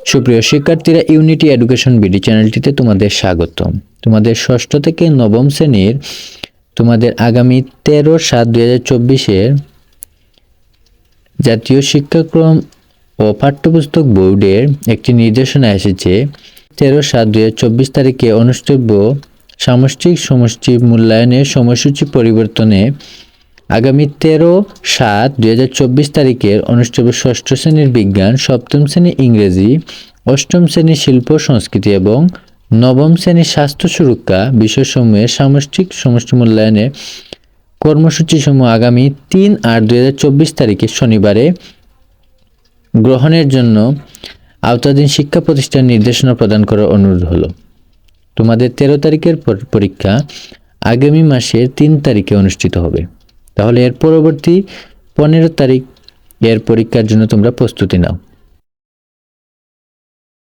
সুপ্রিয় শিক্ষার্থীরা unity education BD চ্যানেলটিতে তোমাদের স্বাগতম। তোমাদের ষষ্ঠ থেকে নবম শ্রেণির তোমাদের আগামী তেরো সাত দুই হাজার চব্বিশের জাতীয় শিক্ষাক্রম ও পাঠ্যপুস্তক বোর্ডের একটি নির্দেশনা এসেছে। তেরো সাত দুই হাজার চব্বিশ তারিখে অনুষ্ঠিত সামষ্টিক সমষ্টি মূল্যায়নের সময়সূচি পরিবর্তনে আগামী তেরো সাত দুই হাজার চব্বিশ তারিখের অনুষ্ঠিত ষষ্ঠ শ্রেণির বিজ্ঞান, সপ্তম শ্রেণি ইংরেজি, অষ্টম শ্রেণি শিল্প, সংস্কৃতি এবং নবম শ্রেণির স্বাস্থ্য সুরক্ষা বিষয়সমূহের সামষ্টিক সমষ্টি মূল্যায়নে কর্মসূচিসমূহ আগামী তিন আট দুই হাজার চব্বিশ তারিখে শনিবারে গ্রহণের জন্য আওতাধীন শিক্ষা প্রতিষ্ঠান নির্দেশনা প্রদান করার অনুরোধ হলো। তোমাদের তেরো তারিখের পর- পরীক্ষা আগামী মাসের তিন তারিখে অনুষ্ঠিত হবে। তাহলে এর পরবর্তী পনেরো তারিখ এর পরীক্ষার জন্য তোমরা প্রস্তুতি নাও।